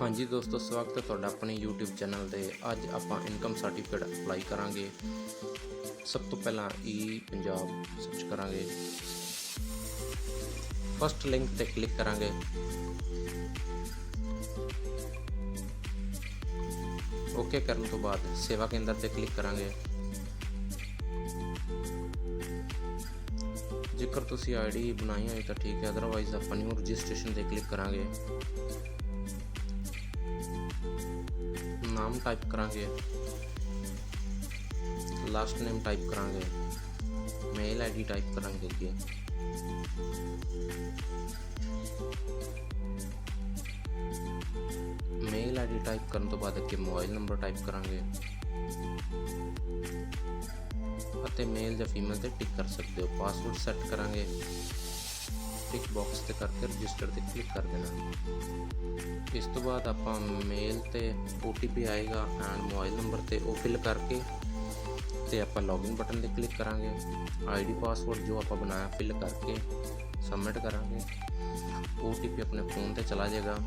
ਹਾਂਜੀ ਦੋਸਤੋ, ਸਵਾਗਤ ਹੈ ਤੁਹਾਡਾ ਆਪਣੇ YouTube ਚੈਨਲ ਤੇ। ਅੱਜ ਆਪਾਂ ਇਨਕਮ ਸਰਟੀਫਿਕੇਟ ਅਪਲਾਈ ਕਰਾਂਗੇ। ਸਭ ਤੋਂ ਪਹਿਲਾਂ ਈ ਪੰਜਾਬ ਸਰਚ ਕਰਾਂਗੇ। ਫਸਟ ਲਿੰਕ ਤੇ ਕਲਿੱਕ ਕਰਾਂਗੇ। ਓਕੇ ਕਰਨ ਤੋਂ ਬਾਅਦ ਸੇਵਾ ਕੇਂਦਰ ਤੇ ਕਲਿੱਕ ਕਰਾਂਗੇ। ਜੇਕਰ ਤੁਸੀਂ ਆਈਡੀ ਬਣਾਈ ਹੋਈ ਤਾਂ ਠੀਕ ਹੈ ਅਦਰਵਾਈਜ਼ ਆਪਾਂ ਨਿਊ ਰਜਿਸਟ੍ਰੇਸ਼ਨ ਤੇ ਕਲਿੱਕ ਕਰਾਂਗੇ ਨਾਮ ਟਾਈਪ ਕਰਾਂਗੇ ਲਾਸਟ ਨੇਮ ਟਾਈਪ ਕਰਾਂਗੇ ਮੇਲ ਆਈਡੀ ਟਾਈਪ ਕਰਾਂਗੇ ਅੱਗੇ ਮੇਲ ਆਈਡੀ ਟਾਈਪ ਕਰਨ ਤੋਂ ਬਾਅਦ ਅੱਗੇ ਮੋਬਾਈਲ ਨੰਬਰ ਟਾਈਪ ਕਰਾਂਗੇ ਅਤੇ ਮੇਲ ਜਾਂ ਫੀਮੇਲ ਤੇ ਟਿਕ ਕਰ ਸਕਦੇ ਹੋ। ਪਾਸਵਰਡ ਸੈੱਟ ਕਰਾਂਗੇ। ਟਿਕ ਬਾਕਸ ਤੇ ਕਰਕੇ ਰਜਿਸਟਰ ਤੇ ਕਲਿੱਕ ਕਰ ਦੇਣਾ। ਇਸ ਤੋਂ ਬਾਅਦ ਆਪਾਂ ਮੇਲ ਤੇ OTP ਆਏਗਾ ਐਂਡ ਮੋਬਾਈਲ ਨੰਬਰ ਤੇ ਉਹ ਫਿਲ ਕਰਕੇ ਤੇ ਆਪਾਂ ਲੌਗਇਨ ਬਟਨ ਤੇ ਕਲਿੱਕ ਕਰਾਂਗੇ ਆਈਡੀ ਪਾਸਵਰਡ ਜੋ ਆਪਾਂ ਬਣਾਇਆ ਫਿਲ ਕਰਕੇ ਸਬਮਿਟ ਕਰਾਂਗੇ OTP ਆਪਣੇ ਫੋਨ ਤੇ ਚਲਾ ਜਾਏਗਾ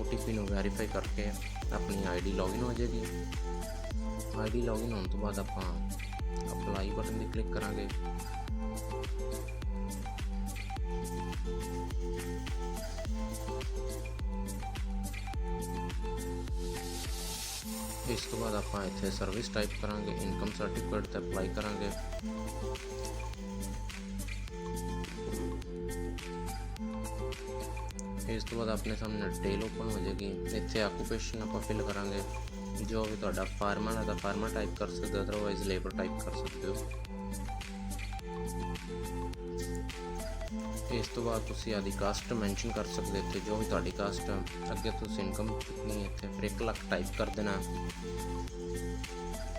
OTP ਨੂੰ ਵੈਰੀਫਾਈ ਕਰਕੇ ਆਪਣੀ ਆਈਡੀ ਲੌਗਇਨ ਹੋ ਜਾਏਗੀ ਆਈਡੀ ਲੌਗਇਨ ਹੋਣ ਤੋਂ ਬਾਅਦ ਆਪਾਂ ਅਪਲਾਈ ਬਟਨ ਤੇ ਕਲਿੱਕ ਕਰਾਂਗੇ ਇਸ ਤੋਂ ਬਾਅਦ ਆਪਾਂ ਇੱਥੇ ਸਰਵਿਸ ਟਾਈਪ ਕਰਾਂਗੇ ਇਨਕਮ ਸਰਟੀਫਿਕੇਟ ਤੇ ਅਪਲਾਈ ਕਰਾਂਗੇ ਇਸ ਤੋਂ ਬਾਅਦ ਆਪਣੇ ਸਾਹਮਣੇ ਡਿਟੇਲ ਓਪਨ ਹੋ ਜਾਏਗੀ ਇੱਥੇ ਆਕੂਪੇਸ਼ਨ ਆਪਾਂ ਫਿਲ ਕਰਾਂਗੇ ਜੋ ਵੀ ਤੁਹਾਡਾ ਫਾਰਮਰ ਹੈ ਤਾਂ ਫਾਰਮਰ ਟਾਈਪ ਕਰ ਸਕਦੇ ਹੋ ਅਦਰਵਾਈਜ਼ ਲੇਬਰ ਟਾਈਪ ਕਰ ਸਕਦੇ ਹੋ ਇਸ ਤੋਂ ਬਾਅਦ ਤੁਸੀਂ ਆਦੀ ਕਾਸਟ ਮੈਂਸ਼ਨ ਕਰ ਸਕਦੇ ਹੋ ਇੱਥੇ ਜੋ ਵੀ ਤੁਹਾਡੀ ਕਾਸਟ ਅੱਗੇ ਤੁਸੀਂ ਇਨਕਮ ਕਿੰਨੀ ਹੈ ਇੱਥੇ ਫਿਰ 1 ਲੱਖ ਟਾਈਪ ਕਰ ਦੇਣਾ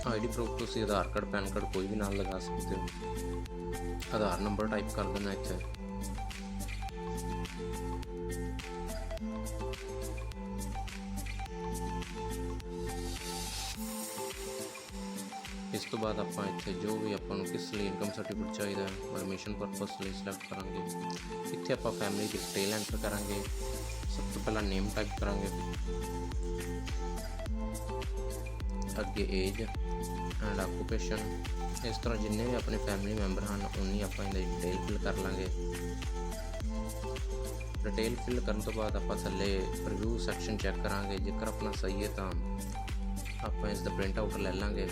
ਆਈਡੀ ਪ੍ਰੂਫ ਤੁਸੀਂ ਆਧਾਰ ਕਾਰਡ ਪੈਨ ਕਾਰਡ ਕੋਈ ਵੀ ਨਾਲ ਲਗਾ ਸਕਦੇ ਹੋ ਆਧਾਰ ਨੰਬਰ ਟਾਈਪ ਕਰ ਦੇਣਾ ਇੱਥੇ ਇਸ ਤੋਂ ਬਾਅਦ ਆਪਾਂ ਇੱਥੇ ਜੋ ਵੀ ਆਪਾਂ ਨੂੰ ਕਿਸ ਲਈ ਇਨਕਮ ਸਰਟੀਫਿਕੇਟ ਚਾਹੀਦਾ ਹੈ ਪਰਮਿਸ਼ਨ ਪਰਪਸ ਲਈ ਸਿਲੈਕਟ ਕਰਾਂਗੇ। ਇੱਥੇ ਆਪਾਂ ਫੈਮਿਲੀ ਦੀ ਡਿਟੇਲ ਐਂਟਰ ਕਰਾਂਗੇ। ਸਭ ਤੋਂ ਪਹਿਲਾਂ ਨੇਮ ਟਾਈਪ ਕਰਾਂਗੇ। ਅੱਗੇ ਏਜ ਐਂਡ ਆਕੂਪੇਸ਼ਨ ਇਸ ਤਰ੍ਹਾਂ ਜਿੰਨੇ ਵੀ ਆਪਣੇ ਫੈਮਿਲੀ ਮੈਂਬਰ ਹਨ, ਉਨੀ ਆਪਾਂ ਇਹਦੀ ਡਿਟੇਲ ਫਿਲ ਕਰ ਲਾਂਗੇ। ਡਿਟੇਲ ਫਿਲ ਕਰਨ ਤੋਂ ਬਾਅਦ ਆਪਾਂ ਥੱਲੇ ਰਿਵਿਊ ਸੈਕਸ਼ਨ ਚੈੱਕ ਕਰਾਂਗੇ। ਜੇਕਰ ਆਪਣਾ ਸਹੀ ਹੈ ਤਾਂ ਆਪਾਂ ਇਸ ਦਾ ਪ੍ਰਿੰਟ ਆਊਟ ਲੈ ਲਾਂਗੇ।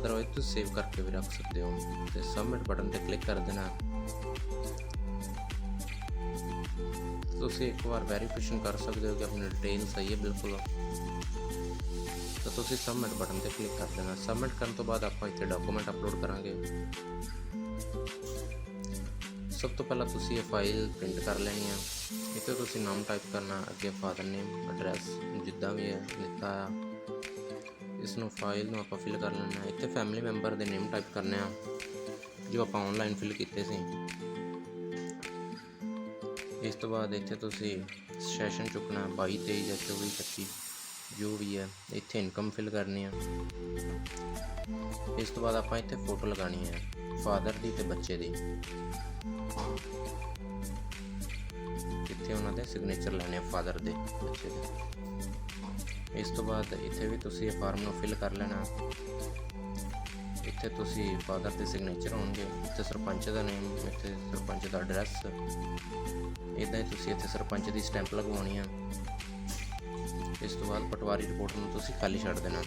अदरवाइज़ तुम सेव करके भी रख सकते हो तो सबमिट बटन पर क्लिक कर देना तो उसे एक बार वेरीफिकेशन कर सकते हो कि अपनी डिटेल सही है बिल्कुल तो तुम सबमिट बटन पर क्लिक कर देना सबमिट करने तो बाद आप इतने डॉक्यूमेंट अपलोड करा सब तो पहला तुम ये फ़ाइल प्रिंट कर लेनी है इतने तुम नाम टाइप करना अगे फादर नेम एड्रैस जिदा भी है दिता है ਇਸ ਨੂੰ ਫਾਈਲ ਨੂੰ ਆਪਾਂ ਫਿਲ ਕਰ ਲੈਣਾ ਇੱਥੇ ਫੈਮਿਲੀ ਮੈਂਬਰ ਦੇ ਨੇਮ ਟਾਈਪ ਕਰਨੇ ਆ, ਜੋ ਆਪਾਂ ਆਨਲਾਈਨ ਫਿਲ ਕੀਤੇ ਸੀ। ਇਸ ਤੋਂ ਬਾਅਦ ਇੱਥੇ ਤੁਸੀਂ ਸੈਸ਼ਨ ਚੁੱਕਣਾ 22 23 ਜਾਂ 24 25 ਜੋ ਵੀ ਹੈ, ਇੱਥੇ ਇਨਕਮ ਫਿਲ ਕਰਨੀ ਆ। ਇਸ ਤੋਂ ਬਾਅਦ ਆਪਾਂ ਇੱਥੇ ਫੋਟੋ ਲਗਾਣੀ ਹੈ ਫਾਦਰ ਦੀ ਤੇ ਬੱਚੇ ਦੀ। ਇੱਥੇ ਉਹਨਾਂ ਦੇ ਸਿਗਨੇਚਰ ਲੈਣੇ ਆ ਫਾਦਰ ਦੇ, ਬੱਚੇ ਦੇ। ਇਸ ਤੋਂ ਬਾਅਦ ਇੱਥੇ ਵੀ ਤੁਸੀਂ ਇਹ ਫਾਰਮ ਨੂੰ ਫਿਲ ਕਰ ਲੈਣਾ। ਇੱਥੇ ਤੁਸੀਂ ਫਾਦਰ ਦੇ ਸਿਗਨੇਚਰ ਹੋਣਗੇ, ਇੱਥੇ ਸਰਪੰਚ ਦਾ ਨੇਮ ਇੱਥੇ ਸਰਪੰਚ ਦਾ ਐਡਰੈਸ ਇਦਾਂ ਹੀ ਤੁਸੀਂ ਇੱਥੇ ਸਰਪੰਚ ਦੀ ਸਟੈਂਪ ਲਗਵਾਉਣੀ ਆ। ਇਸ ਤੋਂ ਬਾਅਦ ਪਟਵਾਰੀ ਰਿਪੋਰਟ ਨੂੰ ਤੁਸੀਂ ਖਾਲੀ ਛੱਡ ਦੇਣਾ।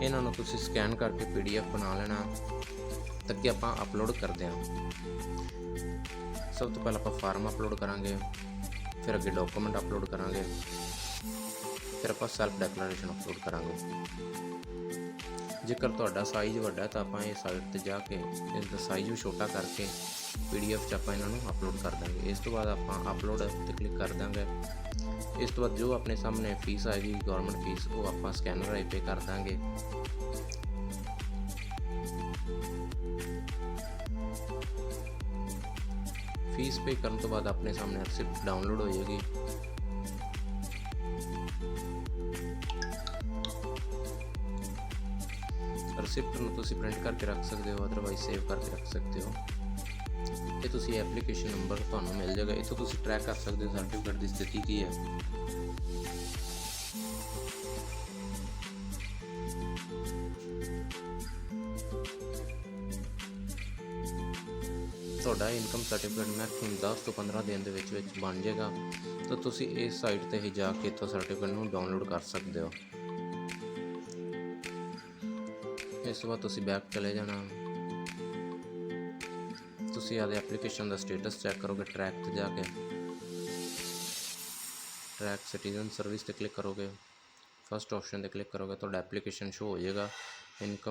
ਇਹਨਾਂ ਨੂੰ ਤੁਸੀਂ ਸਕੈਨ ਕਰਕੇ ਪੀਡੀਐਫ ਬਣਾ ਲੈਣਾ। ਤਾਂ ਕਿ ਆਪਾਂ ਅਪਲੋਡ ਕਰਦੇ ਹਾਂ। ਸਭ ਤੋਂ ਪਹਿਲਾਂ ਆਪਾਂ ਫਾਰਮ ਅਪਲੋਡ ਕਰਾਂਗੇ, ਫਿਰ ਅੱਗੇ ਡਾਕੂਮੈਂਟ ਅਪਲੋਡ ਕਰਾਂਗੇ। ਫਿਰ ਆਪਾਂ ਸੈਲਫ ਡੈਕਲੇਰੇਸ਼ਨ ਅਪਲੋਡ ਕਰਾਂਗੇ। ਜੇਕਰ ਤੁਹਾਡਾ ਸਾਈਜ਼ ਵੱਡਾ ਤਾਂ ਆਪਾਂ ਇਹ ਸਾਈਟ ਤੇ ਜਾ ਕੇ ਇਸ ਦਾ ਸਾਈਜ਼ ਨੂੰ ਛੋਟਾ ਕਰਕੇ ਪੀਡੀਐਫ ਚ ਆਪਾਂ ਇਹਨਾਂ ਨੂੰ ਅਪਲੋਡ ਕਰ ਦਾਂਗੇ। ਇਸ ਤੋਂ ਬਾਅਦ ਆਪਾਂ ਅਪਲੋਡ ਤੇ ਕਲਿੱਕ ਕਰ ਦਾਂਗੇ। ਇਸ ਤੋਂ ਬਾਅਦ ਜੋ ਆਪਣੇ ਸਾਹਮਣੇ ਫੀਸ ਆਏਗੀ ਗਵਰਨਮੈਂਟ ਫੀਸ ਉਹ ਆਪਾਂ ਸਕੈਨਰ ਰਾਹੀਂ ਪੇ ਕਰ ਦਾਂਗੇ। ਫੀਸ ਪੇ ਕਰਨ ਤੋਂ ਬਾਅਦ ਆਪਣੇ ਸਾਹਮਣੇ ਰਿਸਿਪਟ ਡਾਊਨਲੋਡ ਹੋ ਜਾਏਗੀ ਰਿਸਿਪਟ ਨੂੰ ਤੁਸੀਂ ਪ੍ਰਿੰਟ ਕਰਕੇ ਰੱਖ ਸਕਦੇ ਹੋ ਅਦਰਵਾਈਜ਼ ਸੇਵ ਕਰਕੇ ਰੱਖ ਸਕਦੇ ਹੋ। ਇਹ ਤੁਸੀਂ ਐਪਲੀਕੇਸ਼ਨ ਨੰਬਰ ਤੁਹਾਨੂੰ ਮਿਲ ਜਾਏਗਾ। ਇੱਥੋਂ ਤੁਸੀਂ ਟਰੈਕ ਕਰ ਸਕਦੇ ਹੋ ਸਰਟੀਫਿਕੇਟ ਦੀ ਸਥਿਤੀ ਕੀ ਹੈ। ਤੁਹਾਡਾ ਇਨਕਮ ਸਰਟੀਫਿਕੇਟ ਮੈਕਸਿਮਮ 10 ਤੋਂ 15 ਦਿਨ ਦੇ ਵਿੱਚ ਵਿੱਚ ਬਣ ਜਾਏਗਾ। ਤਾਂ ਤੁਸੀਂ ਇਸ ਸਾਈਟ ਤੇ ਹੀ ਜਾ ਕੇ ਇੱਥੋਂ ਸਰਟੀਫਿਕੇਟ ਨੂੰ ਡਾਊਨਲੋਡ ਕਰ ਸਕਦੇ ਹੋ। ਇਸ ਤੋਂ ਬਾਅਦ ਤੁਸੀਂ ਬੈਕ ਚਲੇ ਜਾਣਾ ਤੁਸੀਂ ਆਦੇ ਐਪਲੀਕੇਸ਼ਨ ਦਾ ਸਟੇਟਸ ਚੈੱਕ ਕਰੋਗੇ ਟਰੈਕ ਤੇ ਜਾ ਕੇ ਟਰੈਕ ਸਿਟੀਜ਼ਨ ਸਰਵਿਸ ਤੇ ਕਲਿੱਕ ਕਰੋਗੇ ਫਸਟ ਆਪਸ਼ਨ ਤੇ ਕਲਿੱਕ ਕਰੋਗੇ ਤੁਹਾਡਾ ਐਪਲੀਕੇਸ਼ਨ ਸ਼ੋ ਹੋ ਜਾਏਗਾ ਇਨਕਮ